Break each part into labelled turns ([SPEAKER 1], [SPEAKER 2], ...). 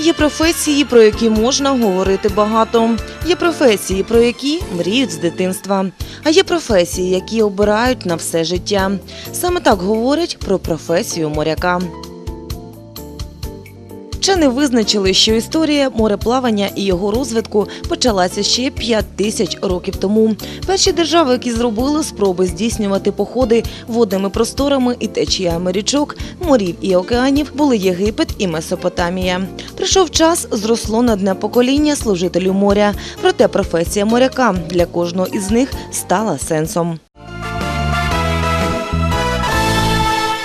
[SPEAKER 1] Є професії, про які можна говорити багато. Є професії, про які мріють з дитинства. А є професії, які обирають на все життя. Саме так говорять про професію моряка. Вчені визначили, що історія мореплавання і його розвитку почалася ще 5 тисяч років тому. Перші держави, які зробили спроби здійснювати походи водними просторами і течіями річок, морів і океанів, були Єгипет і Месопотамія. Прийшов час, зросло на дне покоління служителів моря. Проте професія моряка для кожного із них стала сенсом.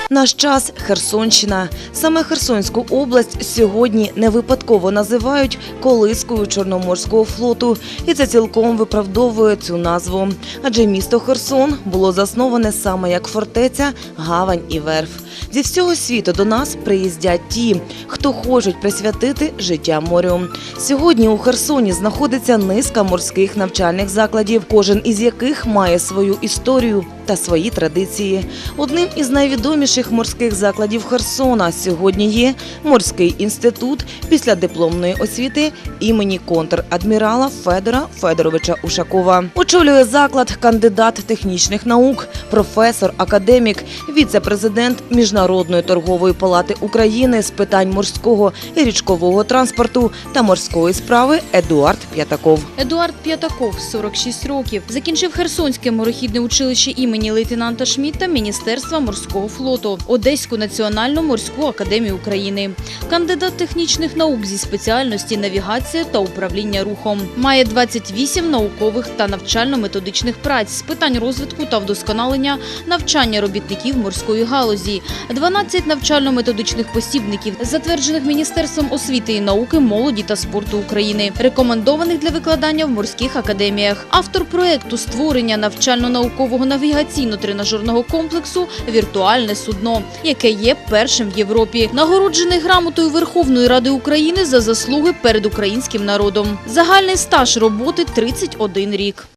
[SPEAKER 1] Наш час Херсонщина. Саме Херсонську область сьогодні не випадково називають колискою Чорноморського флоту, і це цілком виправдовує цю назву. Адже місто Херсон було засноване саме як фортеця, гавань і верф. Зі всього світу до нас приїздять ті, хто хочуть присвятити життя морю. Сьогодні у Херсоні знаходиться низка морських навчальних закладів, кожен із яких має свою історію та свої традиції. Одним із найвідоміших морських закладів Херсона сьогодні є морський інститут після дипломної освіти імені контр-адмірала Федора Федоровича Ушакова. Очолює заклад кандидат технічних наук, професор, академік, віце-президент Міжнародної торгової палати України з питань морського і річкового транспорту та морської справи Едуард П'ятаков.
[SPEAKER 2] Едуард П'ятаков, 46 років, закінчив Херсонське морехідне училище імені лейтенанта Шмідта Міністерства морського флоту, Одеську національну морську академію України, кандидат технічних наук зі спеціальності навігація та управління рухом. Має 28 наукових та навчально-методичних праць з питань розвитку та вдосконалення навчання робітників морської галузі, 12 навчально-методичних посібників, затверджених Міністерством освіти і науки, молоді та спорту України, рекомендованих для викладання в морських академіях. Автор проекту створення навчально-наукового навігаційно-тренажерного комплексу Віртуальне судно, яке є першим в Європі, нагороджений грамотою Верховної Ради України за заслуги перед українським народом. Загальний стаж роботи 31 рік.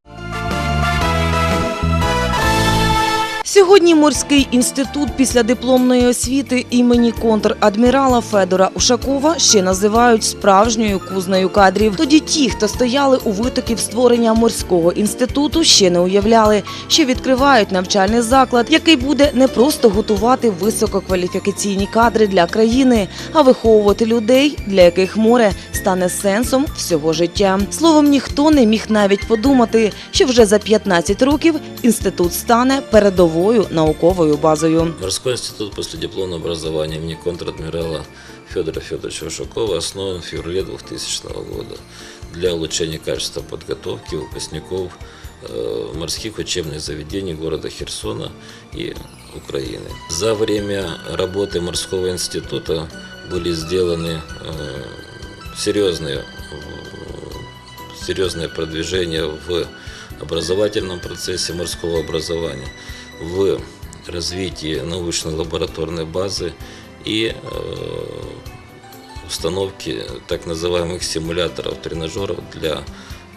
[SPEAKER 1] Сьогодні морський інститут після дипломної освіти імені контр-адмірала Федора Ушакова ще називають справжньою кузнею кадрів. Тоді ті, хто стояли у витоків створення морського інституту, ще не уявляли, що відкривають навчальний заклад, який буде не просто готувати висококваліфікаційні кадри для країни, а виховувати людей, для яких море стане сенсом всього життя. Словом, ніхто не міг навіть подумати, що вже за 15 років інститут стане передовою науковою базою.
[SPEAKER 3] Морской институт после дипломного образования имени контр-адмирала Федора Федоровича Ушакова основан в феврале 2000 года для улучшения качества подготовки выпускников э, морских учебных заведений города Херсона и Украины. За время работы морского института были сделаны э, серьезные, серьезные продвижения в образовательном процессе морского образования, в развитии научно-лабораторной базы и э, установки так называемых симуляторов, тренажеров для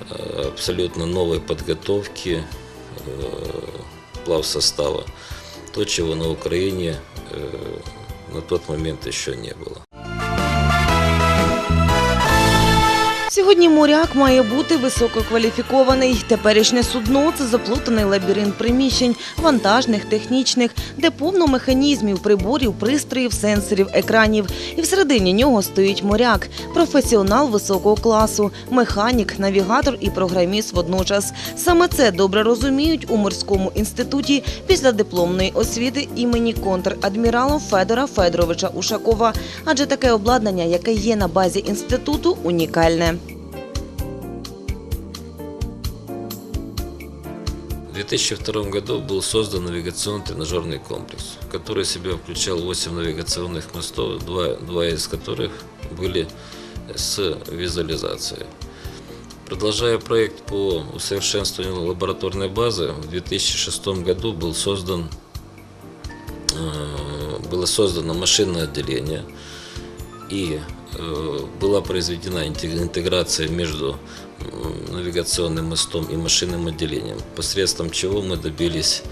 [SPEAKER 3] э, абсолютно новой подготовки э, плавсостава. То, чего на Украине на тот момент еще не было.
[SPEAKER 1] Сьогодні моряк має бути висококваліфікований. Теперішнє судно це заплутаний лабіринт приміщень, вантажних, технічних, де повно механізмів, приборів, пристроїв, сенсорів, екранів. І всередині нього стоїть моряк, професіонал високого класу, механік, навігатор і програміст водночас. Саме це добре розуміють у морському інституті після дипломної освіти імені контр-адмірала Федора Федоровича Ушакова. Адже таке обладнання, яке є на базі інституту, унікальне.
[SPEAKER 3] В 2002 году был создан навигационно-тренажерный комплекс, который в себя включал 8 навигационных мостов, два, два из которых были с визуализацией. Продолжая проект по усовершенствованию лабораторной базы, в 2006 году был создан, э, было создано машинное отделение и э, была произведена интег- интеграция между навигационным мостом и машинным отделением, посредством чего мы добились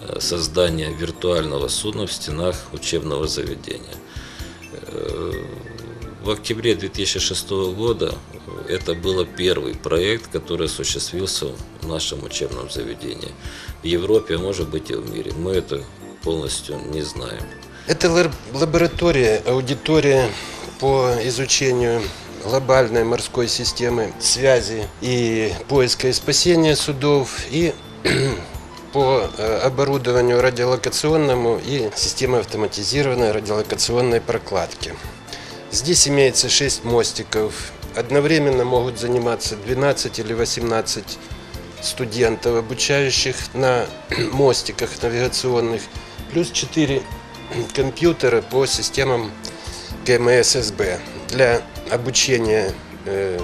[SPEAKER 3] э, создания виртуального судна в стенах учебного заведения. Э, В октябре 2006 года это был первый проект, который осуществился в нашем учебном заведении. В Европе, а может быть и в мире. Мы это полностью не знаем.
[SPEAKER 4] Это лаборатория, аудитория по изучению глобальной морской системы связи и поиска и спасения судов и по э, оборудованию радиолокационному и системы автоматизированной радиолокационной прокладки. Здесь имеется 6 мостиков. Одновременно могут заниматься 12 или 18 студентов, обучающих на мостиках навигационных, плюс 4 компьютера по системам ГМССБ для обучения э,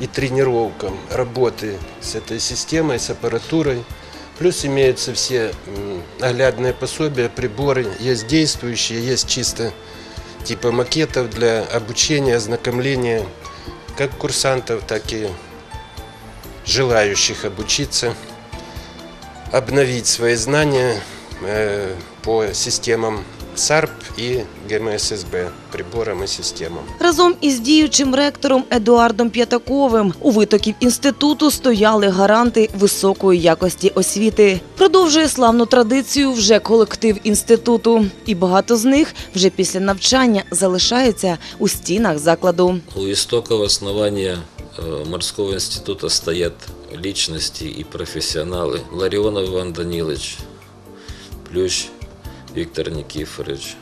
[SPEAKER 4] и тренировкам работы с этой системой, с аппаратурой. Плюс имеются все наглядные пособия, приборы, есть действующие, есть чисто типа макетов для обучения, ознакомления как курсантов, так и желающих обучиться, обновить свои знания э, по системам САРП и ГМССБ, приборам и системам.
[SPEAKER 1] Разом із діючим ректором Едуардом П'ятаковим у витоків інституту стояли гаранти високої якості освіти. Продовжує славну традицію вже колектив інституту, і багато з них вже після навчання залишаються у стінах закладу.
[SPEAKER 3] У истоков основания э, морского института стоят личности и профессионалы. Ларионов Иван Данилович, Плющ Виктор Никифорович,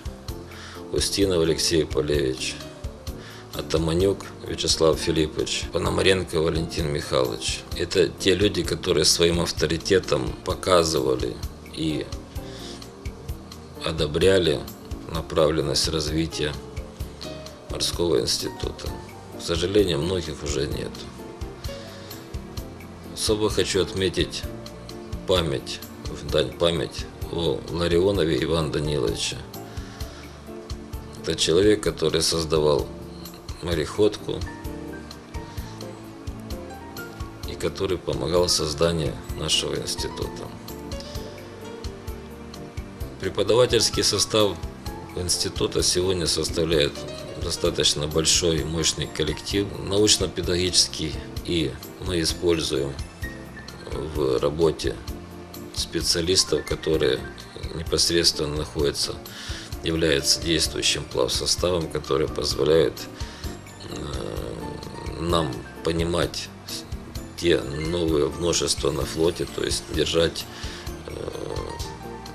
[SPEAKER 3] Устинов Алексей Полевич, Атаманюк Вячеслав Филиппович, Пономаренко Валентин Михайлович. Это те люди, которые своим авторитетом показывали и одобряли направленность развития морского института. К сожалению, многих уже нет. Особо хочу отметить память, дань память о Ларионове Иван Даниловиче. Это человек, который создавал мореходку и который помогал созданию нашего института. Преподавательский состав института сегодня составляет достаточно большой и мощный коллектив, научно-педагогический, и мы используем в работе специалистов, которые непосредственно находятся, являются действующим плавсоставом, который позволяет э, нам понимать те новые множества на флоте, то есть держать э,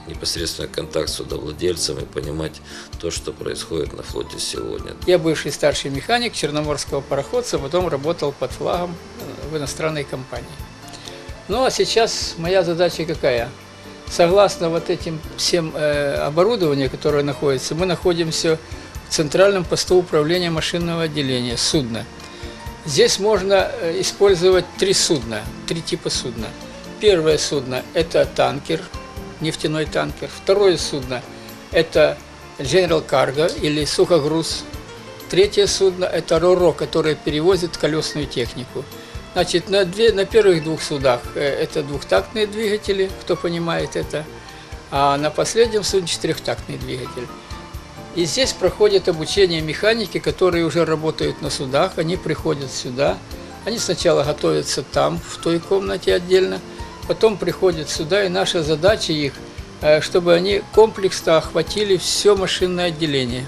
[SPEAKER 3] непосредственно контакт с судовладельцем и понимать то, что происходит на флоте сегодня.
[SPEAKER 5] Я бывший старший механик черноморского пароходца, потом работал под флагом э, в иностранной компании. Ну а сейчас моя задача какая? Согласно вот этим всем э, оборудованию, которое находится, мы находимся в центральном посту управления машинного отделения судна. Здесь можно э, использовать три судна, три типа судна. Первое судно – это танкер, нефтяной танкер. Второе судно – это General Cargo или сухогруз. Третье судно – это РОРО, которое перевозит колесную технику. Значит, на, две, на первых двух судах э, это двухтактные двигатели, кто понимает это, а на последнем судне четырехтактный двигатель. И здесь проходит обучение механики, которые уже работают на судах, они приходят сюда, они сначала готовятся там, в той комнате отдельно, потом приходят сюда, и наша задача их, э, чтобы они комплексно охватили все машинное отделение.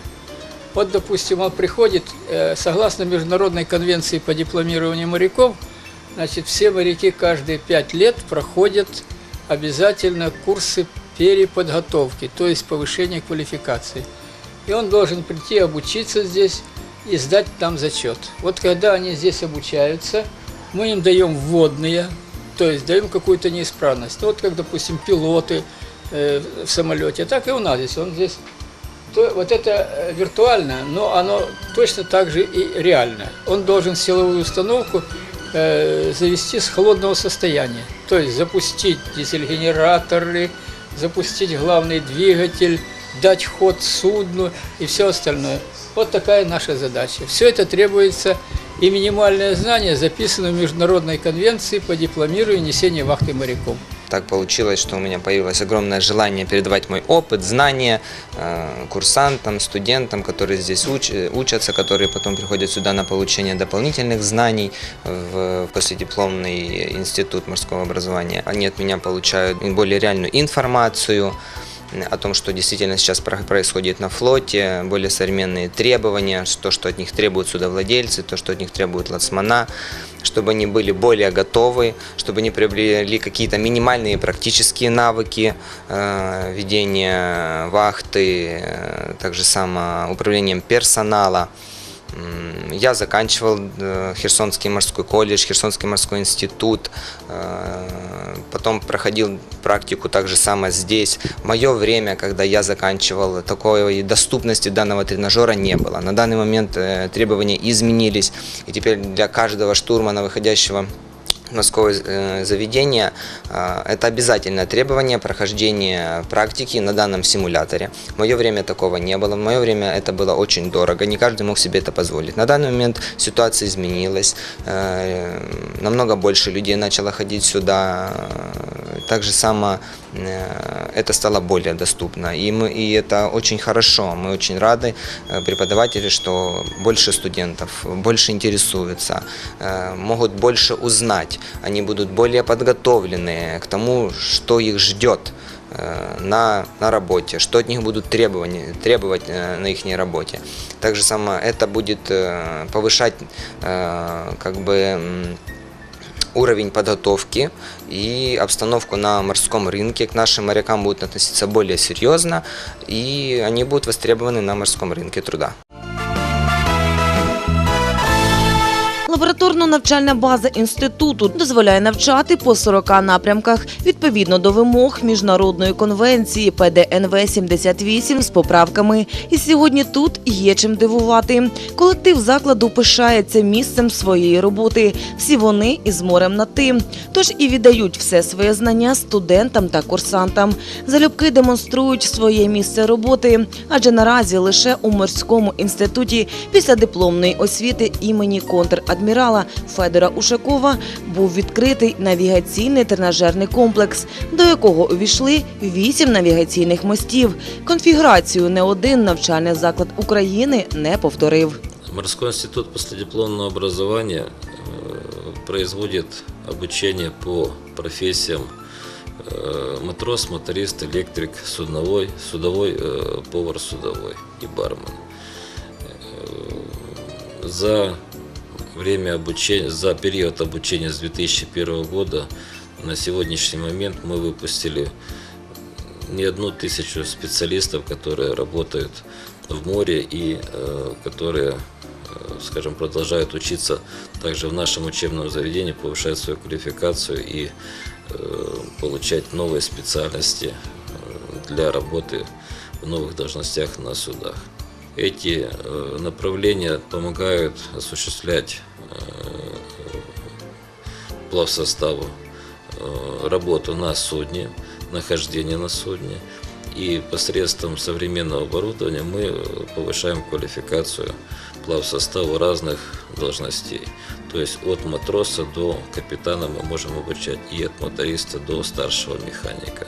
[SPEAKER 5] Вот, допустим, он приходит, э, согласно Международной конвенции по дипломированию моряков, значит, все моряки каждые пять лет проходят обязательно курсы переподготовки, то есть повышение квалификации. И он должен прийти обучиться здесь и сдать там зачет. Вот когда они здесь обучаются, мы им даем вводные, то есть даем какую-то неисправность. Вот как, допустим, пилоты э, в самолете, так и у нас здесь. Он здесь то, вот это э, виртуально, но оно точно так же и реально. Он должен силовую установку э, завести с холодного состояния. То есть запустить дизель-генераторы, запустить главный двигатель, дать ход судну и все остальное. Вот такая наша задача. Все это требуется и минимальное знание записано в Международной конвенции по дипломированию и несению вахты моряком.
[SPEAKER 6] Так получилось, что у меня появилось огромное желание передавать мой опыт, знания э, курсантам, студентам, которые здесь уч- учатся, которые потом приходят сюда на получение дополнительных знаний в последипломный институт морского образования. Они от меня получают более реальную информацию, о том, что действительно сейчас про- происходит на флоте, более современные требования, то, что от них требуют судовладельцы, то, что от них требуют лацмана, чтобы они были более готовы, чтобы они приобрели какие-то минимальные практические навыки э, ведения вахты, э, также само управлением персонала. Я заканчивал э, Херсонский морской колледж, Херсонский морской институт, э, потом проходил практику так же самое здесь. Мое время, когда я заканчивал, такой доступности данного тренажера не было. На данный момент э, требования изменились, и теперь для каждого штурмана, выходящего морского э, заведения э, это обязательное требование прохождения практики на данном симуляторе. В мое время такого не было. В мое время это было очень дорого. Не каждый мог себе это позволить. На данный момент ситуация изменилась. Э, Намного больше людей начало ходить сюда. Так же само это стало более доступно. И, мы, и это очень хорошо. Мы очень рады, преподаватели, что больше студентов, больше интересуются, могут больше узнать. Они будут более подготовлены к тому, что их ждет э, на, на работе, что от них будут требования, требовать э, на их работе. Также само это будет э, повышать как бы уровень подготовки и обстановку на морском рынке. К нашим морякам будут относиться более серьезно, и они будут востребованы на морском рынке труда.
[SPEAKER 1] Лабораторно-навчальна база інституту дозволяє навчати по 40 напрямках відповідно до вимог міжнародної конвенції ПДНВ 78 з поправками. І сьогодні тут є чим дивувати. Колектив закладу пишається місцем своєї роботи. Всі вони із морем над тим. Тож і віддають все своє знання студентам та курсантам. Залюбки демонструють своє місце роботи, адже наразі лише у морському інституті після дипломної освіти імені контр-адмірала Федора Ушакова був відкритий навігаційний тренажерний комплекс, до якого увійшли вісім навігаційних мостів. Конфігурацію не один навчальний заклад України не повторив.
[SPEAKER 3] Морской институт последипломного образования э, производит обучение по профессиям э, матрос, моторист, электрик, судновой, судовой, э, повар судовой и бармен. Э, За время обучения, за период обучения с 2001 года на сегодняшний момент мы выпустили не одну тысячу специалистов, которые работают в море и э, которые, э, скажем, продолжают учиться также в нашем учебном заведении, повышать свою квалификацию и э, получать новые специальности э, для работы в новых должностях на судах. Эти э, направления помогают осуществлять э, плавсоставу э, работу на судне, нахождение на судне. И посредством современного оборудования мы повышаем квалификацию плавсостава разных должностей. То есть от матроса до капитана мы можем обучать и от моториста до старшего механика.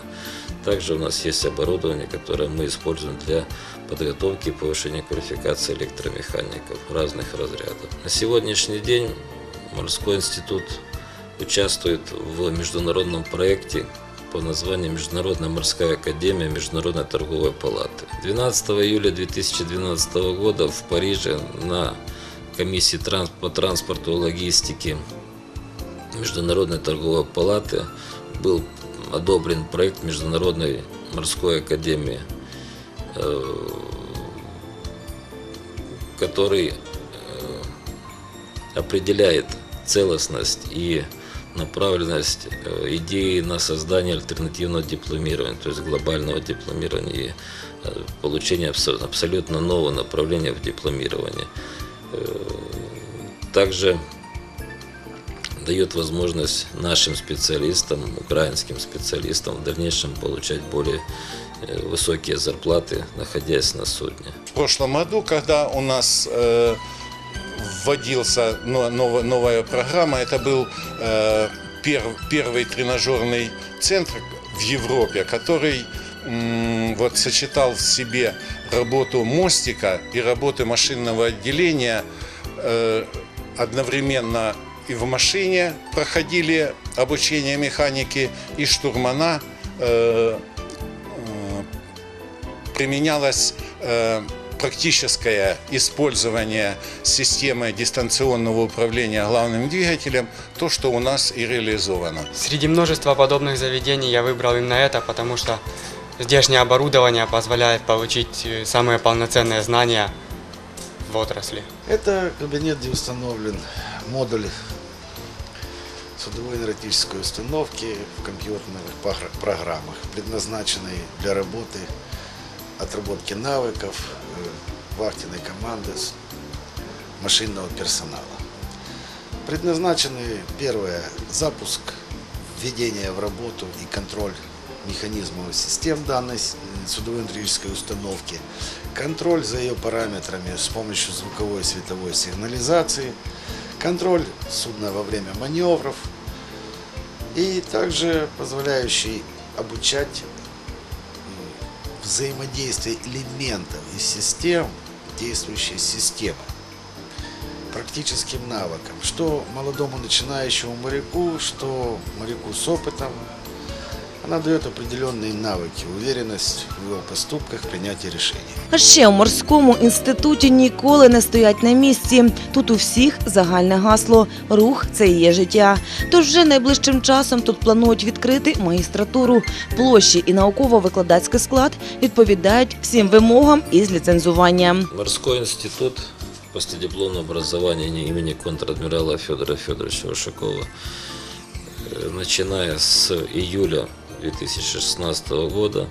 [SPEAKER 3] Также у нас есть оборудование, которое мы используем для подготовки и повышения квалификации электромехаников разных разрядов. На сегодняшний день Морской институт участвует в международном проекте по названию Международная морская академия Международной торговой палаты. 12 июля 2012 года в Париже на комиссии по транспорту и логистике Международной торговой палаты был одобрен проект Международной морской академии, э, который э, определяет целостность и направленность э, идеи на создание альтернативного дипломирования, то есть глобального дипломирования и э, получение абсо- абсолютно нового направления в дипломировании. Э, Также дает возможность нашим специалистам, украинским специалистам в дальнейшем получать более высокие зарплаты, находясь на судне.
[SPEAKER 7] В прошлом году, когда у нас вводился новая программа, это был э, пер- первый тренажерный центр в Европе, который вот сочетал в себе работу мостика и работы машинного отделения э, одновременно и в машине проходили обучение механики, и штурмана э, применялось э, практическое использование системы дистанционного управления главным двигателем, то, что у нас и реализовано.
[SPEAKER 8] Среди множества подобных заведений я выбрал именно это, потому что здешнее оборудование позволяет получить э, самые полноценные знания в отрасли.
[SPEAKER 9] Это кабинет, где установлен модуль судовой энергетической установки в компьютерных программах, предназначенный для работы, отработки навыков вахтенной команды с- машинного персонала. Предназначены, первое, запуск, введение в работу и контроль механизмов систем данной судовой энергетической установки, контроль за ее параметрами с помощью звуковой и световой сигнализации, контроль судна во время маневров и также позволяющий обучать взаимодействие элементов и систем действующей системы практическим навыкам, что молодому начинающему моряку, что моряку с опытом. Она дает определенные навыки, уверенность в его поступках, принятии решений.
[SPEAKER 1] А ще у морському інституті ніколи не стоять на місці. Тут у всіх загальне гасло рух це і є життя. Тож вже найближчим часом тут планують відкрити магістратуру. Площі і науково-викладацький склад відповідають всім вимогам із ліцензуванням.
[SPEAKER 3] Морской институт постдипломного образования имени контр-адмирала Федора Федоровича Ушакова, э, начиная с июля 2016 года,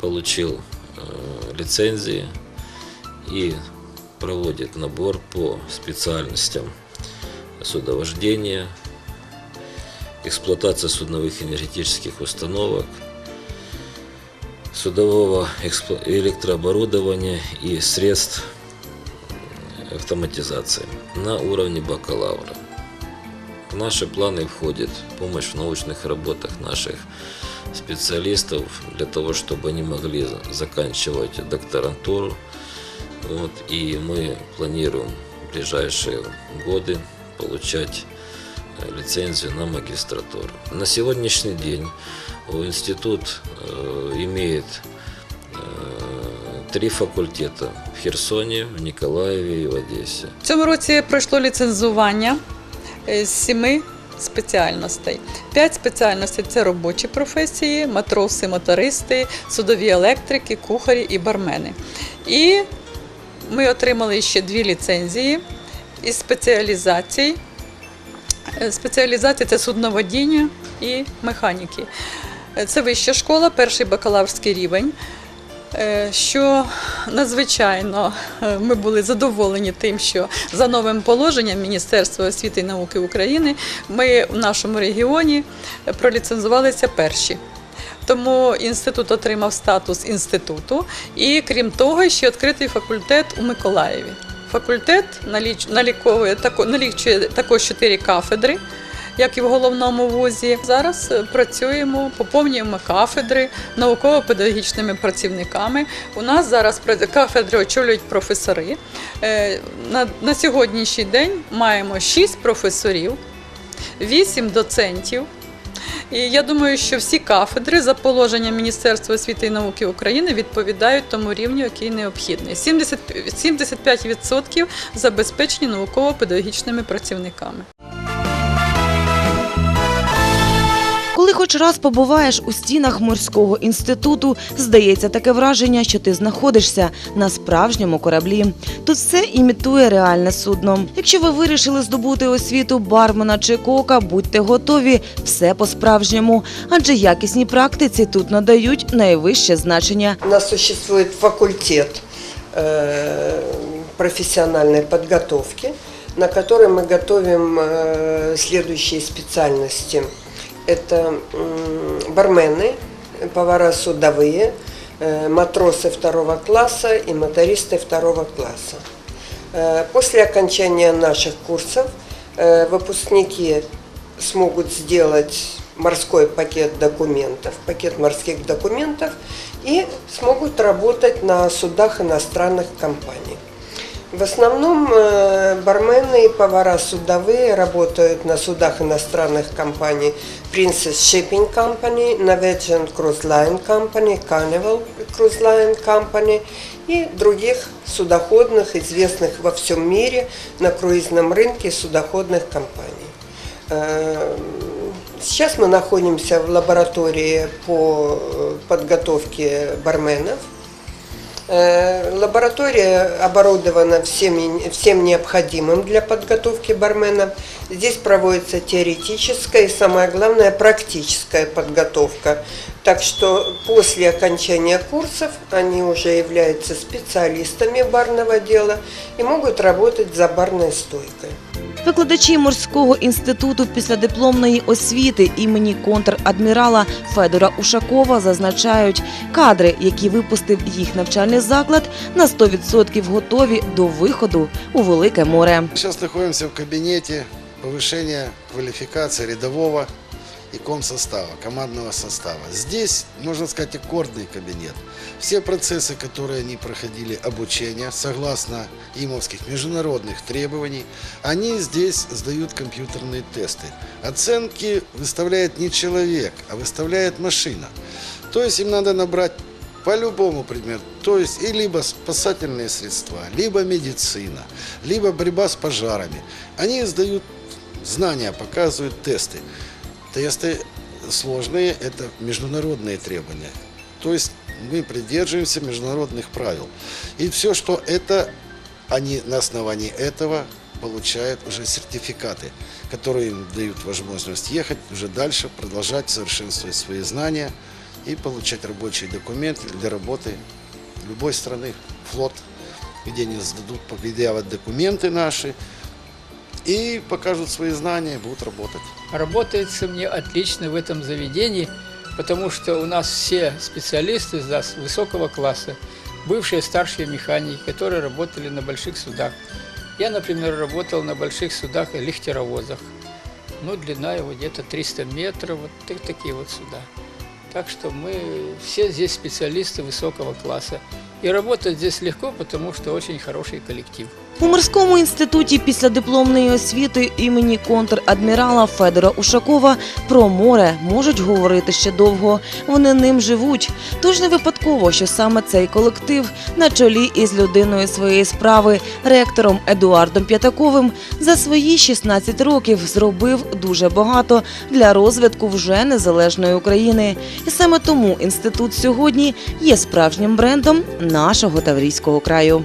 [SPEAKER 3] получил э, лицензии и проводит набор по специальностям судовождения, эксплуатация судновых энергетических установок, судового электрооборудования и средств автоматизации на уровне бакалавра. В наши планы входит помощь в научных работах наших специалистов для того, чтобы они могли за- заканчивать докторантуру. Вот, и мы планируем в ближайшие годы получать э, лицензию на магистратуру. На сегодняшний день э, институт э, имеет э, три факультета в Херсоне, в Николаеве и в Одессе.
[SPEAKER 10] В цьому році пройшло ліцензування е, з сіми спеціальностей. П'ять спеціальностей це робочі професії, матроси, мотористи, судові електрики, кухарі і бармени. І ми отримали ще дві ліцензії із спеціалізацій. Спеціалізація це судноводіння і механіки. Це вища школа, перший бакалаврський рівень. Е, Що надзвичайно е, ми були задоволені тим, що за новим положенням Міністерства освіти і науки України ми в нашому регіоні проліцензувалися перші. Тому інститут отримав статус інституту, і крім того, ще відкритий факультет у Миколаєві. Факультет налічує також чотири кафедри, як і в головному вузі. Зараз е, працюємо, поповнюємо кафедри науково-педагогічними працівниками. У нас зараз кафедри очолюють професори. Е, На, сьогоднішній день маємо шість професорів, вісім доцентів. І я думаю, що всі кафедри за положенням Міністерства освіти і науки України відповідають тому рівню, який необхідний. 70, 75% забезпечені науково-педагогічними працівниками.
[SPEAKER 1] Коли хоч раз побуваєш у стінах морського інституту, здається таке враження, що ти знаходишся на справжньому кораблі. Тут все імітує реальне судно. Якщо ви вирішили здобути освіту бармена чи кока, будьте готові, все по-справжньому, адже якісній практиці тут надають найвище значення.
[SPEAKER 11] У нас существует факультет э, профессиональной подготовки, на который мы готовим э, следующие специальности. Это бармены, повара судовые, э, матросы второго класса и мотористы второго класса. Э, После окончания наших курсов э, выпускники смогут сделать морской пакет документов, пакет морских документов и смогут работать на судах иностранных компаний. В основном э, бармены и повара судовые работают на судах иностранных компаний Princess Shipping Company, Norwegian Cruise Line Company, Carnival Cruise Line Company и других судоходных, известных во всем мире на круизном рынке судоходных компаний. Э, Сейчас мы находимся в лаборатории по э, подготовке барменов. Э, Лаборатория оборудована всем, всем необходимым для подготовки барменов. Здесь проводится теоретическая и, самое главное, практическая подготовка. Так что после окончания курсов они уже являются специалистами барного дела и могут работать за барной стойкой.
[SPEAKER 1] Викладачі морського інституту післядипломної освіти імені контр-адмірала Федора Ушакова зазначають, кадри, які випустив їх навчальний заклад, на 100% готові до виходу у велике море.
[SPEAKER 9] Зараз знаходимося в кабінеті повищення кваліфікації рядового и комсостава, командного состава. Здесь, можно сказать, аккордный кабинет. Все процессы, которые они проходили обучение, согласно ИМовских международных требований, они здесь сдают компьютерные тесты. Оценки выставляет не человек, а выставляет машина. То есть им надо набрать по любому предмету. То есть и либо спасательные средства, либо медицина, либо борьба с пожарами. Они сдают знания, показывают тесты. Тесты сложные – это международные требования. То есть мы придерживаемся международных правил. И все, что это, они на основании этого получают уже сертификаты, которые им дают возможность ехать уже дальше, продолжать совершенствовать свои знания и получать рабочие документы для работы любой страны, флот, где они сдадут, предъявят документы наши и покажут свои знания, будут работать.
[SPEAKER 5] Работается мне отлично в этом заведении, потому что у нас все специалисты да, с высокого класса, бывшие старшие механики, которые работали на больших судах. Я, например, работал на больших судах и лихтеровозах. Ну, длина его где-то 300 метров, вот так- такие вот суда. Так что мы все здесь специалисты высокого класса. И работать здесь легко, потому что очень хороший коллектив.
[SPEAKER 1] У морському інституті післядипломної освіти імені контр-адмірала Федора Ушакова про море можуть говорити ще довго. Вони ним живуть. Тож не випадково, що саме цей колектив на чолі із людиною своєї справи, ректором Едуардом П'ятаковим, за свої 16 років зробив дуже багато для розвитку вже незалежної України. І саме тому інститут сьогодні є справжнім брендом нашого Таврійського краю.